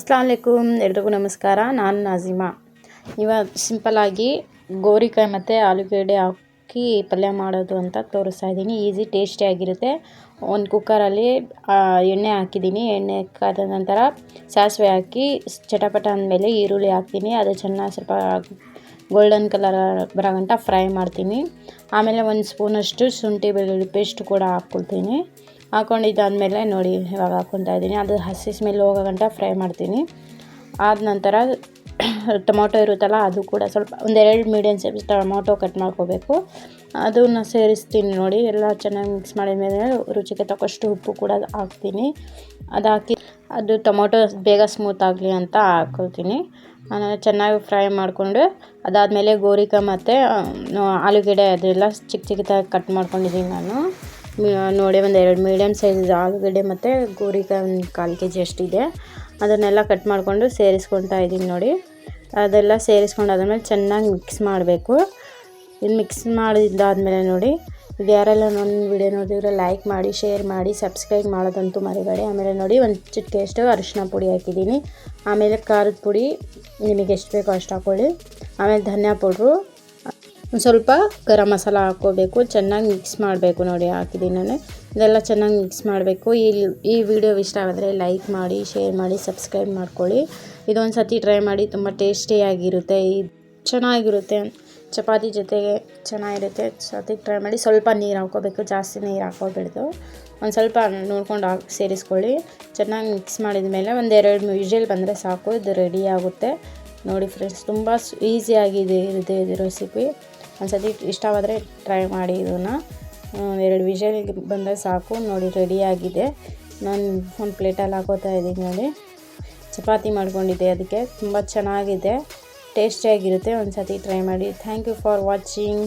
ಅಸ್ಲಾಂ ವಲೈಕುಮ್ ಎಲ್ರಿಗೂ ನಮಸ್ಕಾರ. ನಾನು ನಾಜಿಮಾ ಇವಾಗ ಸಿಂಪಲ್ಲಾಗಿ ಗೋರಿಕಾಯಿ ಮತ್ತು ಆಲೂಗಡ್ಡೆ ಹಾಕಿ ಪಲ್ಯ ಮಾಡೋದು ಅಂತ ತೋರಿಸ್ತಾ ಇದ್ದೀನಿ. ಈಸಿ ಟೇಸ್ಟಿಯಾಗಿರುತ್ತೆ ಒಂದು ಕುಕ್ಕರಲ್ಲಿ ಎಣ್ಣೆ ಹಾಕಿದ್ದೀನಿ. ಎಣ್ಣೆ ಕಾದ ನಂತರ ಸಾಸಿವೆ ಹಾಕಿ, ಚಟಪಟ ಅಂದಮೇಲೆ ಈರುಳ್ಳಿ ಹಾಕ್ತೀನಿ. ಅದು ಚೆನ್ನಾಗಿ ಸ್ವಲ್ಪ ಗೋಲ್ಡನ್ ಕಲರ್ ಬರೋಗಂಟ ಫ್ರೈ ಮಾಡ್ತೀನಿ. ಆಮೇಲೆ ಒಂದು ಸ್ಪೂನಷ್ಟು ಶುಂಠಿ ಬೆಳ್ಳುಳ್ಳಿ ಪೇಸ್ಟ್ ಕೂಡ ಹಾಕ್ಕೊಳ್ತೀನಿ. ಹಾಕ್ಕೊಂಡಿದ್ದಾದಮೇಲೆ ನೋಡಿ ಇವಾಗ ಹಾಕ್ಕೊತಾ ಇದ್ದೀನಿ. ಅದು ಹಸಿ ಸ್ಮೆಲ್ ಹೋಗೋ ಗಂಟ ಫ್ರೈ ಮಾಡ್ತೀನಿ. ಆದ ನಂತರ ಟೊಮೊಟೊ ಇರುತ್ತಲ್ಲ, ಅದು ಕೂಡ ಸ್ವಲ್ಪ ಒಂದೆರಡು ಮೀಡಿಯಮ್ ಸೈಜ್ ಟೊಮೊಟೊ ಕಟ್ ಮಾಡ್ಕೋಬೇಕು. ಅದನ್ನು ಸೇರಿಸ್ತೀನಿ ನೋಡಿ. ಎಲ್ಲ ಚೆನ್ನಾಗಿ ಮಿಕ್ಸ್ ಮಾಡಿದ ಮೇಲೆ ರುಚಿಗೆ ತಕ್ಕಷ್ಟು ಉಪ್ಪು ಕೂಡ ಹಾಕ್ತೀನಿ. ಅದು ಹಾಕಿ ಅದು ಟೊಮೊಟೊ ಬೇಗ ಸ್ಮೂತ್ ಆಗಲಿ ಅಂತ ಹಾಕ್ಕೊಳ್ತೀನಿ. ಚೆನ್ನಾಗಿ ಫ್ರೈ ಮಾಡಿಕೊಂಡು ಅದಾದಮೇಲೆ ಗೋರಿಕಾಯಿ ಮತ್ತು ಆಲೂಗಡ್ಡೆ ಅದೆಲ್ಲ ಚಿಕ್ಕ ಚಿಕ್ಕದಾಗಿ ಕಟ್ ಮಾಡ್ಕೊಂಡಿದ್ದೀನಿ ನಾನು. ನೋಡಿ ಒಂದು ಎರಡು ಮೀಡಿಯಮ್ ಸೈಜ್ ಆಲೂಗಡ್ಡೆ ಮತ್ತು ಗೋರಿಕಾಯಿ ಒಂದು ಕಾಲು ಕೆ ಜಿ ಅಷ್ಟಿದೆ. ಅದನ್ನೆಲ್ಲ ಕಟ್ ಮಾಡಿಕೊಂಡು ಸೇರಿಸ್ಕೊತಾ ಇದ್ದೀನಿ ನೋಡಿ. ಅದೆಲ್ಲ ಸೇರಿಸ್ಕೊಂಡು ಆದಮೇಲೆ ಚೆನ್ನಾಗಿ ಮಿಕ್ಸ್ ಮಾಡಬೇಕು. ಇದು ಮಿಕ್ಸ್ ಮಾಡಿದ್ದಾದಮೇಲೆ ನೋಡಿ. ಇದು ಯಾರೆಲ್ಲ ನನ್ನ ವಿಡಿಯೋ ನೋಡಿದ್ರೆ ಲೈಕ್ ಮಾಡಿ ಶೇರ್ ಮಾಡಿ ಸಬ್ಸ್ಕ್ರೈಬ್ ಮಾಡೋದಂತೂ ಮರಿಬೇಡಿ. ಆಮೇಲೆ ನೋಡಿ, ಒಂದು ಚಿಟಿಕೆಯಷ್ಟು ಅರಿಶಿನ ಪುಡಿ ಹಾಕಿದ್ದೀನಿ. ಆಮೇಲೆ ಖಾರದ ಪುಡಿ ನಿಮಗೆ ಎಷ್ಟು ಬೇಕೋ ಅಷ್ಟು ಹಾಕ್ಕೊಳ್ಳಿ ಆಮೇಲೆ ಧನಿಯಾ ಪೌಡ್ರು. ಒಂದು ಸ್ವಲ್ಪ ಗರಂ ಮಸಾಲ ಹಾಕ್ಕೋಬೇಕು. ಚೆನ್ನಾಗಿ ಮಿಕ್ಸ್ ಮಾಡಬೇಕು ನೋಡಿ, ಹಾಕಿದ್ದೀನಿ ನಾನು. ಇದೆಲ್ಲ ಚೆನ್ನಾಗಿ ಮಿಕ್ಸ್ ಮಾಡಬೇಕು. ಈ ಈ ವಿಡಿಯೋ ಇಷ್ಟ ಆದರೆ ಲೈಕ್ ಮಾಡಿ ಶೇರ್ ಮಾಡಿ ಸಬ್ಸ್ಕ್ರೈಬ್ ಮಾಡ್ಕೊಳ್ಳಿ. ಇದೊಂದು ಸತಿ ಟ್ರೈ ಮಾಡಿ, ತುಂಬ ಟೇಸ್ಟಿಯಾಗಿರುತ್ತೆ ಇದು ಚೆನ್ನಾಗಿರುತ್ತೆ. ಚಪಾತಿ ಜೊತೆಗೆ ಚೆನ್ನಾಗಿರುತ್ತೆ. ಅದಕ್ಕೆ ಟ್ರೈ ಮಾಡಿ ಸ್ವಲ್ಪ ನೀರು ಹಾಕ್ಕೋಬೇಕು. ಜಾಸ್ತಿ ನೀರು ಹಾಕೋಬಾರ್ದು ಒಂದು ಸ್ವಲ್ಪ ನೋಡ್ಕೊಂಡು ಹಾಕಿ, ಸೇರಿಸ್ಕೊಳ್ಳಿ. ಚೆನ್ನಾಗಿ ಮಿಕ್ಸ್ ಮಾಡಿದ ಮೇಲೆ ಒಂದೆರಡು ವಿಷಲ್ ಬಂದರೆ ಸಾಕು. ಇದು ರೆಡಿ ಆಗುತ್ತೆ. ನೋಡಿ ಫ್ರೆಂಡ್ಸ್ ತುಂಬ ಈಸಿಯಾಗಿದೆ ಇರುತ್ತೆ ಇದು ರೆಸಿಪಿ ಒಂದು ಸತಿ ಇಷ್ಟವಾದರೆ ಟ್ರೈ ಮಾಡಿ ಇದನ್ನು. ಎರಡು ವಿಷಲ್ ಬಂದರೆ ಸಾಕು. ನೋಡಿ ರೆಡಿಯಾಗಿದೆ ನಾನು ಒಂದು ಪ್ಲೇಟಲ್ಲಿ ಹಾಕೋತಾ ಇದ್ದೀನಿ ನೋಡಿ. ಚಪಾತಿ ಮಾಡ್ಕೊಂಡಿದ್ದೆ. ಅದಕ್ಕೆ ತುಂಬ ಚೆನ್ನಾಗಿದೆ. ಟೇಸ್ಟಿಯಾಗಿರುತ್ತೆ ಒಂದು ಸತಿ ಟ್ರೈ ಮಾಡಿ. Thank you for watching